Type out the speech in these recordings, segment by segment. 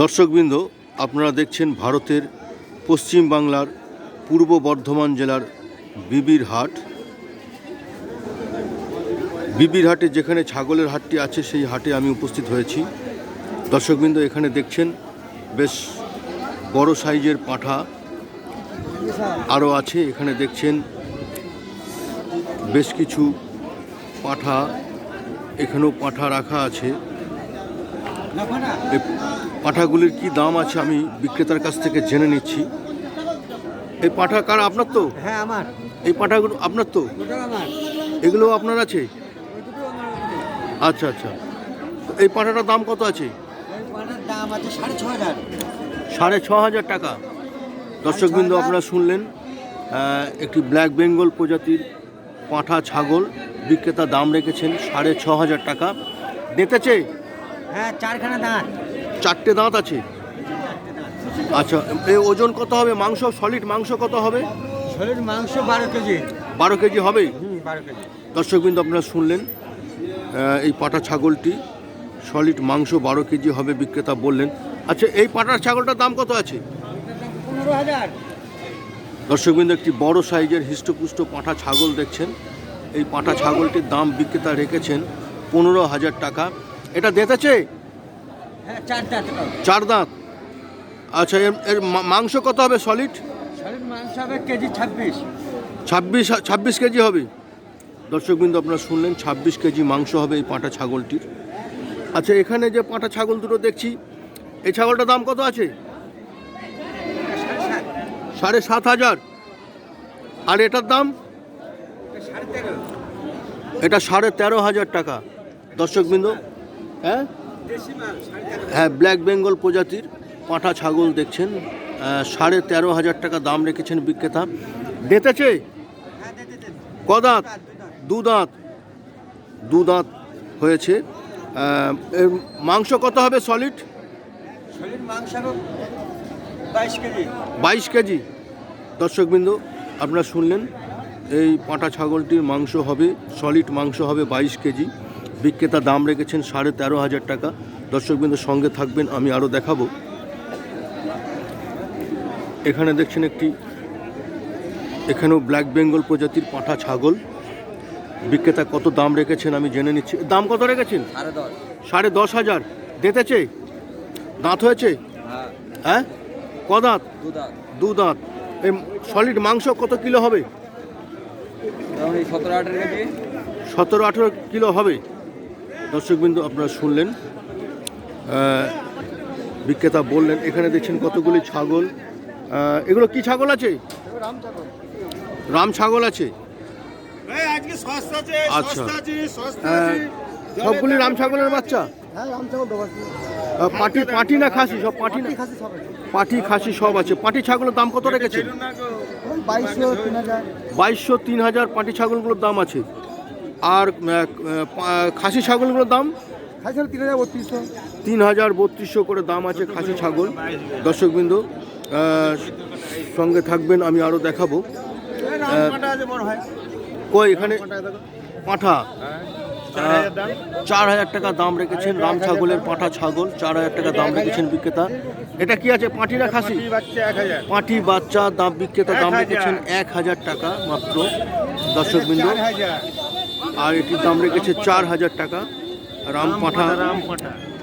দর্শকবৃন্দ, আপনারা দেখছেন ভারতের পশ্চিম বাংলার পূর্ব বর্ধমান জেলার বিবির হাট। বিবির হাটে যেখানে ছাগলের হাটটি আছে, সেই হাটে আমি উপস্থিত হয়েছি। দর্শকবৃন্দ, এখানে দেখছেন বেশ বড় সাইজের পাঁঠা আরও আছে। এখানে দেখছেন বেশ কিছু পাঁঠা, এখানেও পাঁঠা রাখা আছে। এই পাঁঠাগুলির কি দাম আছে আমি বিক্রেতার কাছ থেকে জেনে নিচ্ছি। এই পাঁঠা কার? আপনার তো? হ্যাঁ আমার। এই পাঁঠাগুলো আপনার তো? এগুলো আপনার আছে? আচ্ছা আচ্ছা। এই পাঁঠাটার দাম কত আছে? সাড়ে ছ হাজার। টাকা। দর্শকবৃন্দ আপনারা শুনলেন একটি ব্ল্যাক বেঙ্গল প্রজাতির পাঁঠা ছাগল। বিক্রেতা দাম রেখেছেন সাড়ে ছ হাজার টাকা। দেতেছে হ্যাঁ চারখানা দাঁত। চারটে দাঁত আছে? আচ্ছা এই ওজন কত হবে? মাংস সলিড মাংস কত হবে? শরীর মাংস বারো কেজি। বারো কেজি হবে? দর্শকবৃন্দ আপনারা শুনলেন এই পাটা ছাগলটি সলিড মাংস বারো কেজি হবে বিক্রেতা বললেন। আচ্ছা এই পাটার ছাগলটার দাম কত আছে? দর্শকবৃন্দ একটি বড় সাইজের হৃষ্টপুষ্ট পাঁঠা ছাগল দেখছেন। এই পাঁঠা ছাগলটির দাম বিক্রেতা রেখেছেন পনেরো হাজার টাকা। এটা দেতেছে হ্যাঁ চার দাঁত আচ্ছা এর এর মাংস কত হবে সলিড শরীর মাংস হবে কেজি ছাব্বিশ। ছাব্বিশ ছাব্বিশ কেজি হবে। দর্শকবৃন্দ আপনারা শুনলেন ছাব্বিশ কেজি মাংস হবে এই পাঁঠা ছাগলটির। আচ্ছা এখানে যে পাঁঠা ছাগল দুটো দেখছি এই ছাগলটার দাম কত আছে? সাড়ে সাত হাজার। আর এটার দাম? এটা সাড়ে তেরো। এটা সাড়ে তেরো হাজার টাকা। দর্শকবৃন্দ হ্যাঁ? হ্যাঁ ব্ল্যাক বেঙ্গল প্রজাতির পাঁঠা ছাগল দেখছেন। সাড়ে তেরো হাজার টাকা দাম রেখেছেন বিক্রেতা। দেতেছে হ্যাঁ দে, দে, দাঁত দু দাঁত হয়েছে। এর মাংস কত হবে সলিড শরীর বাইশ কেজি। বাইশ কেজি। দর্শকবৃন্দ আপনারা শুনলেন এই পাঁটা ছাগলটির মাংস হবে সলিড মাংস হবে বাইশ কেজি। বিক্রেতা দাম রেখেছেন সাড়ে তেরো হাজার টাকা। দর্শকবৃন্দ সঙ্গে থাকবেন আমি আরও দেখাবো। এখানে দেখছেন একটি এখানেও ব্ল্যাক বেঙ্গল প্রজাতির পাঁঠা ছাগল। বিক্রেতা কত দাম রেখেছেন আমি জেনে নিচ্ছি। দাম কত রেখেছেন? সাড়ে দশ। হাজার। দেতেছে? দাঁত হয়েছে? হ্যাঁ। হ্যাঁ? ক দাঁত? দু দাঁত। এই সলিড মাংস কত কিলো হবে? সতেরো আঠেরো কিলো হবে। দর্শকবিন্দু আপনারা শুনলেন বিক্রেতা বললেন এখানে দেখছেন কতগুলি ছাগল। এগুলো কি ছাগল আছে? রাম ছাগল আছে। এই আজকে সস্তা আছে আচ্ছা। সস্তা আছে। সস্তা আহ, আছে সবগুলি রাম ছাগলের বাচ্চা? হ্যাঁ পাটি পাটি না খাসি সব পাটি না? খাসি পাটি খাসি সব আছে। পাটি ছাগলের দাম কত রেখেছে বাইশশো তিন হাজার পাটি ছাগলগুলোর দাম আছে। আর খাসি ছাগলগুলোর দাম? তিন হাজার বত্রিশশো। করে দাম আছে খাসি ছাগল। দর্শকবৃন্দ সঙ্গে থাকবেন আমি আরও দেখাবো। হয় কই এখানে? পাঁঠা চার হাজার দাম। চার হাজার টাকা দাম রেখেছেন রাম ছাগলের পাঁঠা ছাগল চার হাজার টাকা দাম রেখেছেন বিক্রেতা। এটা কি আছে পাঁটি না খাসি? পাটি বাচ্চা দাম বিক্রেতা দাম রেখেছেন এক হাজার টাকা মাত্র। দর্শকবৃন্দ আর এটির দাম রেখেছে চার হাজার টাকা। রাম পাঁঠা।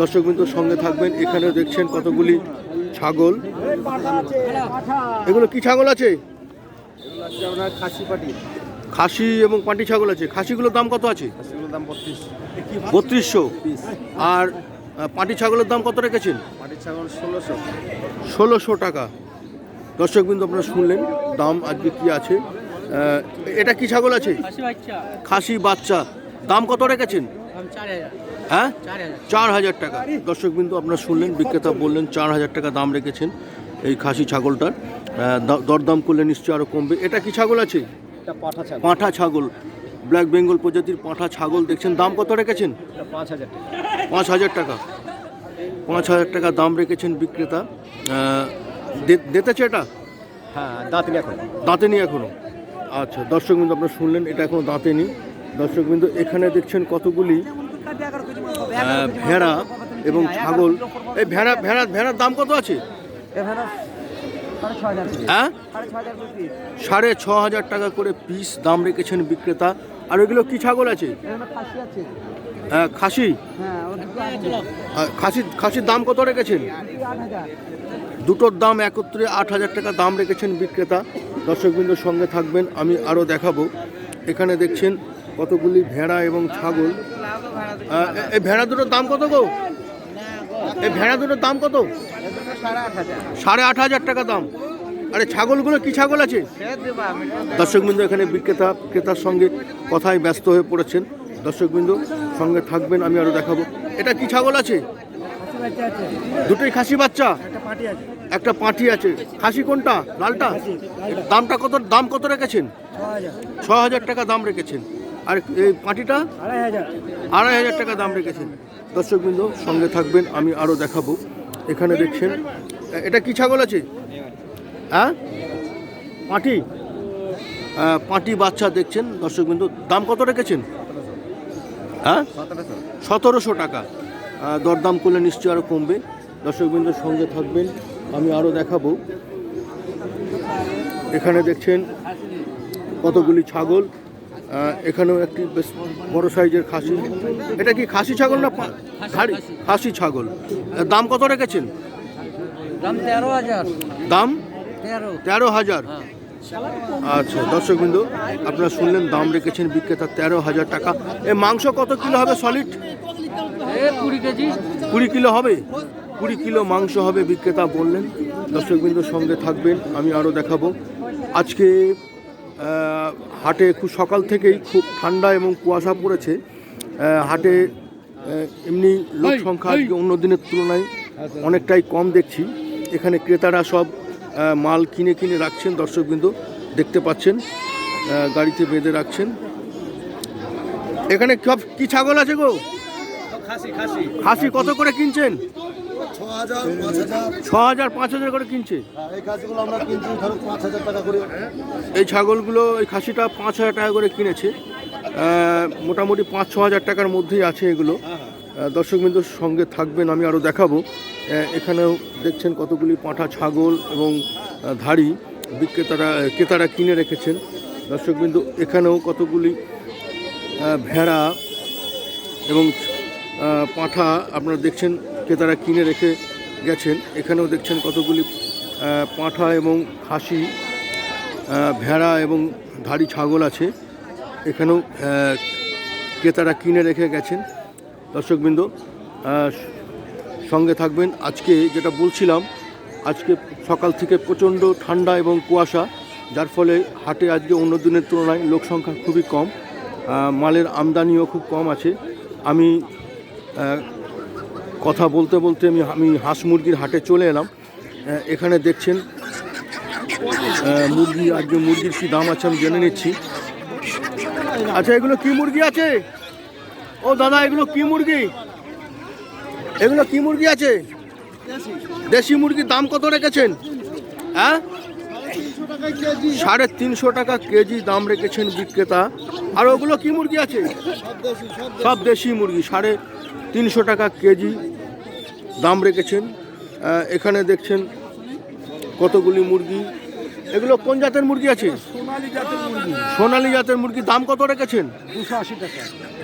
দর্শকবৃন্দ সঙ্গে থাকবেন। এখানে দেখছেন কতগুলি ছাগল। এগুলো কি ছাগল আছে? আপনার খাসি এবং পাটি ছাগল আছে। খাসিগুলোর দাম কত আছে? বত্রিশশো। আর পাটি ছাগলের দাম কত রেখেছেন? ষোলোশো টাকা। দর্শকবৃন্দ আপনারা শুনলেন দাম আজকে কি আছে। এটা কি ছাগল আছে? খাসি বাচ্চা। দাম কত রেখেছেন? হ্যাঁ? চার হাজার। টাকা। দর্শকবৃন্দ আপনারা শুনলেন বিক্রেতা বললেন চার হাজার টাকা দাম রেখেছেন এই খাসি ছাগলটার। দরদাম করলে নিশ্চয়ই আরও কমবে। এটা কি ছাগল আছে? পাঠা ছাগল। ব্ল্যাক বেঙ্গল প্রজাতির পাঁঠা ছাগল দেখছেন। দাম কত রেখেছেন? পাঁচ হাজার টাকা। পাঁচ হাজার টাকা। পাঁচ হাজার টাকা দাম রেখেছেন বিক্রেতা। দেতেছে এটা? হ্যাঁ দাঁতনি এখন। দাঁতে নি এখনও? আচ্ছা দর্শকবৃন্দ আপনারা শুনলেন এটা এখনও দাঁতে নি দর্শকবৃন্দ এখানে দেখছেন কতগুলি ভেড়া এবং ছাগল। এই ভেড়া ভেড়া ভেড়ার দাম কত আছে? হ্যাঁ? সাড়ে ছ হাজার টাকা করে পিস দাম রেখেছেন বিক্রেতা। আর ওইগুলো কি ছাগল আছে? হ্যাঁ, খাসি। আহ, খাসি খাসির দাম কত রেখেছেন? দুটোর দাম একত্রে আট হাজার টাকা দাম রেখেছেন বিক্রেতা। দর্শকবৃন্দর সঙ্গে থাকবেন, আমি আরও দেখাবো। এখানে দেখছেন কতগুলি ভেড়া এবং ছাগল। এই ভেড়া দুটোর দাম কত গো? এই ভেড়া দুটোর দাম কত? সাড়ে আট হাজার টাকা দাম। আরে ছাগলগুলো কি ছাগল আছে? দর্শকবৃন্দ, এখানে বিক্রেতা, ক্রেতার সঙ্গে কথায় ব্যস্ত হয়ে পড়েছেন। দর্শকবৃন্দ সঙ্গে থাকবেন, আমি আরও দেখাবো। এটা কি ছাগল আছে? দুটোই খাসি বাচ্চা? একটা পাঁঠি আছে। খাসি কোনটা? লালটা? দামটা কত দাম কত রেখেছেন? ছ হাজার টাকা দাম রেখেছেন। আর এই পাঁঠিটা? আড়াই হাজার টাকা দাম রেখেছেন। দর্শকবৃন্দ সঙ্গে থাকবেন আমি আরও দেখাবো। এখানে দেখছেন এটা কি ছাগল আছে? হ্যাঁ? পাঁঠি? আহ, পাঁঠি বাচ্চা দেখছেন দর্শকবৃন্দ। দাম কত রেখেছেন? হ্যাঁ? সতেরোশো টাকা। দরদাম করলে নিশ্চয়ই আরও কমবে। দর্শকবৃন্দের সঙ্গে থাকবেন। আমি আরও দেখাবো। এখানে দেখছেন কতগুলি ছাগল। এখানেও একটি বেশ বড় সাইজের খাসি। এটা কি খাসি ছাগল না খাড়ি? খাসি। ছাগল। দাম কত রেখেছেন? দাম তেরো হাজার। দাম? তেরো। হাজার? আচ্ছা দর্শকবৃন্দ আপনারা শুনলেন দাম রেখেছেন বিক্রেতা তেরো হাজার টাকা। এ মাংস কত কিলো হবে সলিড? কুড়ি কেজি। কুড়ি কিলো হবে? কুড়ি কিলো মাংস হবে বিক্রেতা বললেন। দর্শকবৃন্দ সঙ্গে থাকবেন আমি আরও দেখাবো। আজকে হাটে খুব সকাল থেকেই খুব ঠান্ডা এবং কুয়াশা পড়েছে। হাটে এমনি লোক সংখ্যা আজকে অন্য দিনের তুলনায় অনেকটাই কম দেখছি। এখানে ক্রেতারা সব মাল কিনে কিনে রাখছেন দর্শকবৃন্দ দেখতে পাচ্ছেন গাড়িতে বেঁধে রাখছেন। এখানে সব কি ছাগল আছে গো? খাসি কত করে কিনছেন? ছ হাজার পাঁচ হাজার ছ হাজার পাঁচ হাজার করে কিনছে? এই খাসিগুলো আমরা কিনছি ধরো পাঁচ হাজার টাকা করে। এই ছাগলগুলো এই খাসিটা পাঁচ হাজার টাকা করে কিনেছে। মোটামুটি পাঁচ ছ হাজার টাকার মধ্যেই আছে এগুলো। আহ, দর্শকবৃন্দর সঙ্গে থাকবেন আমি আরও দেখাবো। এখানেও দেখছেন কতগুলি পাঁঠা ছাগল এবং ধাড়ি বিক্রেতারা ক্রেতারা কিনে রেখেছেন। দর্শকবৃন্দ এখানেও কতগুলি ভেড়া এবং পাঁঠা আপনারা দেখছেন ক্রেতারা কিনে রেখে গেছেন। এখানেও দেখছেন কতগুলি পাঁঠা এবং খাসি ভেড়া এবং ধাড়ি ছাগল আছে। এখানেও ক্রেতারা কিনে রেখে গেছেন। দর্শকবৃন্দ সঙ্গে থাকবেন। আজকে যেটা বলছিলাম, আজকে সকাল থেকে প্রচণ্ড ঠান্ডা এবং কুয়াশা, যার ফলে হাটে আজকে অন্য দিনের তুলনায় লোক সংখ্যা খুবই কম। মালের আমদানিও খুব কম আছে। আমি কথা বলতে বলতে আমি আমি হাঁস মুরগির হাটে চলে এলাম। এখানে দেখছেন মুরগি আজকে মুরগির কী দাম আছে আমি জেনে নিচ্ছি। আচ্ছা এগুলো কি মুরগি আছে? ও দাদা এগুলো কি মুরগি? এগুলো কি মুরগি আছে? দেশি মুরগির দাম কত রেখেছেন? হ্যাঁ? সাড়ে তিনশো টাকা কেজি দাম রেখেছেন বিক্রেতা। আর ওগুলো কি মুরগি আছে? সব দেশি মুরগি সাড়ে তিনশো টাকা কেজি দাম রেখেছেন এখানে দেখছেন কতগুলি মুরগি। এগুলো কোন জাতের মুরগি আছে? সোনালি জাতের মুরগি। সোনালী জাতের মুরগি দাম কত রেখেছেন? দুশো আশি টাকা।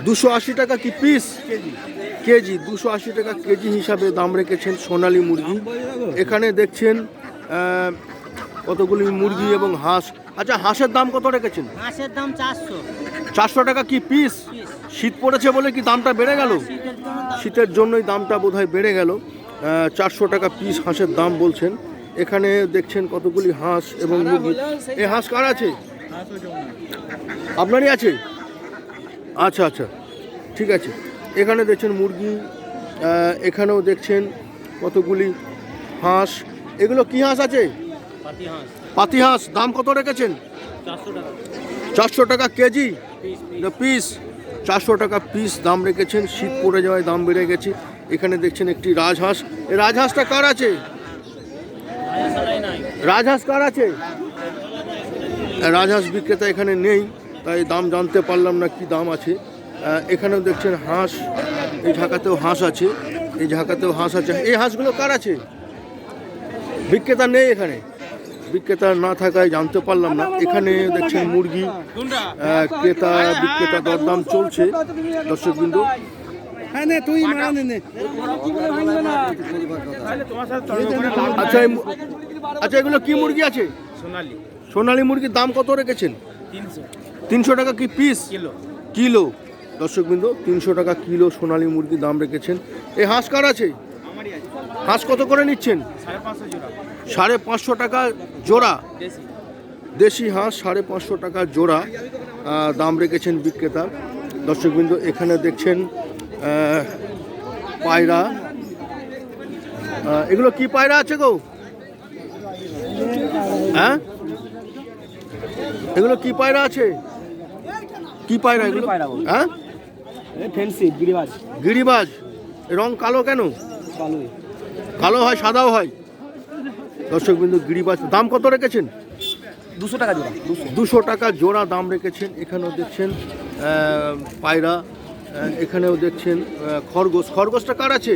দুশো আশি টাকা কি পিস কেজি। কেজি দুশো আশি টাকা কেজি হিসাবে দাম রেখেছেন সোনালী মুরগি। এখানে দেখছেন কতগুলি মুরগি এবং হাঁস আচ্ছা হাঁসের দাম কত রেখেছেন? হাঁসের দাম চারশো। চারশো টাকা কি পিস শীত পড়েছে বলে কি দামটা বেড়ে গেল? শীতের জন্য দাম। জন্যই দামটা বোধহয় বেড়ে গেল। চারশো টাকা পিস হাঁসের দাম বলছেন। এখানে দেখছেন কতগুলি হাঁস এবং মুরগি। এই হাঁস কার আছে? আপনারই আছে? আচ্ছা আচ্ছা। ঠিক আছে। এখানে দেখছেন মুরগি। এখানেও দেখছেন কতগুলি হাঁস। এগুলো কি হাঁস আছে? হাঁস। পাতি হাঁস দাম কত রেখেছেন? চারশো টাকা। কেজি? পিস চারশো টাকা পিস দাম রেখেছেন শীত পড়ে যাওয়ায় দাম বেড়ে গেছে। এখানে দেখছেন একটি রাজহাঁস। এই রাজহাঁসটা কার আছে? রাজহাঁস কার আছে? রাজহাঁস বিক্রেতা এখানে নেই তাই দাম জানতে পারলাম না কি দাম আছে। এখানেও দেখছেন হাঁস এই ঢাকাতেও হাঁস আছে এই ঝাঁকাতেও হাঁস আছে। এই হাঁসগুলো কার আছে? বিক্রেতা নেই এখানে। বিক্রেতা না থাকায় জানতে পারলাম না। এখানে দেখছেন মুরগি ক্রেতা বিক্রেতা দরদাম চলছে। দর্শক বিন্দু হ্যাঁ আচ্ছা আচ্ছা এগুলো কি মুরগি আছে? সোনালি। সোনালী মুরগির দাম কত রেখেছেন? তিনশো। টাকা কি পিস কিলো। কিলো। দর্শক বিন্দু তিনশো টাকা কিলো সোনালী মুরগির দাম রেখেছেন। এই হাঁস কার আছে? আছে। হাঁস কত করে নিচ্ছেন? সাড়ে পাঁচশো টাকা জোড়া। দেশি হাঁস সাড়ে পাঁচশো টাকা জোড়া। দাম রেখেছেন বিক্রেতা। দর্শকবৃন্দ এখানে দেখছেন পায়রা। এগুলো কি পায়রা আছে গো? হ্যাঁ? এগুলো কি পায়রা আছে? কি পায়রা এগুলো? হ্যাঁ? ফেন্সি গিরিবাজ। গিরিবাজ। রং কালো কেন? কালো হয় সাদাও হয়? দর্শকবিন্দু গিরিবাজ দাম কত রেখেছেন? দুশো টাকা জোড়া দুশো। টাকা জোড়া দাম রেখেছেন। এখানেও দেখছেন পায়রা এখানেও দেখছেন খরগোশ। খরগোশটা কার আছে?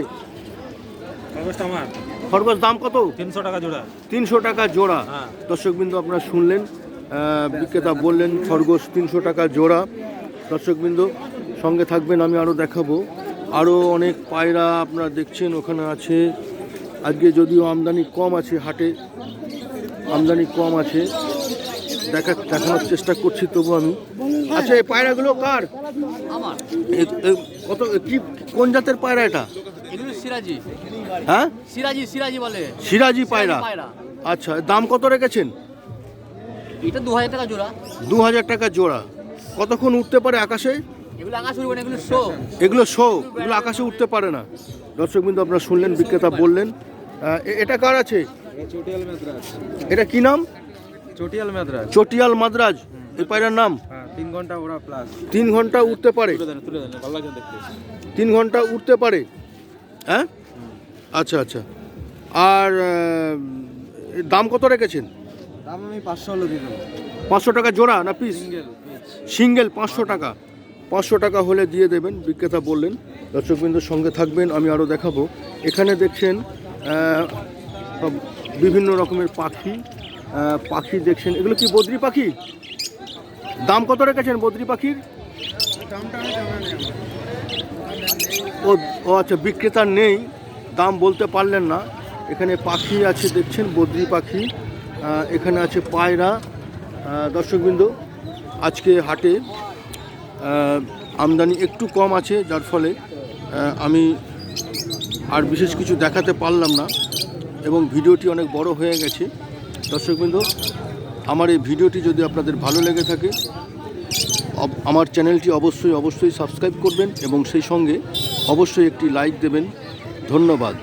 আমার। খরগোশ দাম কত? তিনশো টাকা জোড়া। তিনশো টাকা জোড়া। হ্যাঁ। দর্শকবিন্দু আপনারা শুনলেন বিক্রেতা বললেন খরগোশ তিনশো টাকা জোড়া। দর্শকবিন্দু সঙ্গে থাকবেন আমি আরও দেখাবো। আরও অনেক পায়রা আপনারা দেখছেন ওখানে আছে। আজকে যদিও আমদানি কম আছে হাটে আমদানি কম আছে দেখা দেখানোর চেষ্টা করছি তবু আমি। আচ্ছা এই পায়রাগুলো কার? কত কি কোন জাতের পায়রা এটা? সিরাজি। হ্যাঁ? সিরাজি সিরাজি বলে। সিরাজি পায়রা? পায়রা। আচ্ছা দাম কত রেখেছেন? এটা দু হাজার টাকা জোড়া। দু হাজার টাকা জোড়া। কতক্ষণ উঠতে পারে আকাশে? এগুলো আকাশ এগুলো শো এগুলো শো এগুলো আকাশে উঠতে পারে না। দর্শক বিন্দু আপনারা শুনলেন বিক্রেতা বললেন। এ- এটা কার আছে? এটা কি নাম? চটিয়াল মেদ্রাজ। চটিয়াল মাদ্রাজ। এই পায়রার নাম? হ্যাঁ তিন ঘণ্টা ওরা প্লাস তিন ঘণ্টা উঠতে পারে। দেন তুলে দেন ভালো লাগে দেখতে। তিন ঘণ্টা উঠতে পারে। হ্যাঁ? আচ্ছা আচ্ছা। আর এর দাম কত রেখেছেন? দাম আমি পাঁচশো হলো দিয়ে দেবো। পাঁচশো টাকা জোড়া না পিস সিঙ্গেল সিঙ্গেল পাঁচশো টাকা। পাঁচশো টাকা হলে দিয়ে দেবেন, বিক্রেতা বললেন। দর্শকবৃন্দুর সঙ্গে থাকবেন, আমি আরও দেখাবো। এখানে দেখছেন বিভিন্ন রকমের পাখি পাখি দেখছেন। এগুলো কি বদ্রি পাখি? দাম কত রেখেছেন বদ্রি পাখির? ও ও আচ্ছা বিক্রেতা নেই, দাম বলতে পারলেন না। এখানে পাখি আছে, দেখছেন, বদ্রি পাখি এখানে আছে পায়রা। দর্শকবৃন্দ, আজকে হাটে আমদানি একটু কম আছে, যার ফলে আমি আর বিশেষ কিছু দেখাতে পারলাম না এবং ভিডিওটি অনেক বড় হয়ে গেছে। দর্শকবৃন্দ আমার এই ভিডিওটি যদি আপনাদের ভালো লেগে থাকে আমার চ্যানেলটি অবশ্যই অবশ্যই সাবস্ক্রাইব করবেন এবং সেই সঙ্গে অবশ্যই একটি লাইক দেবেন। ধন্যবাদ।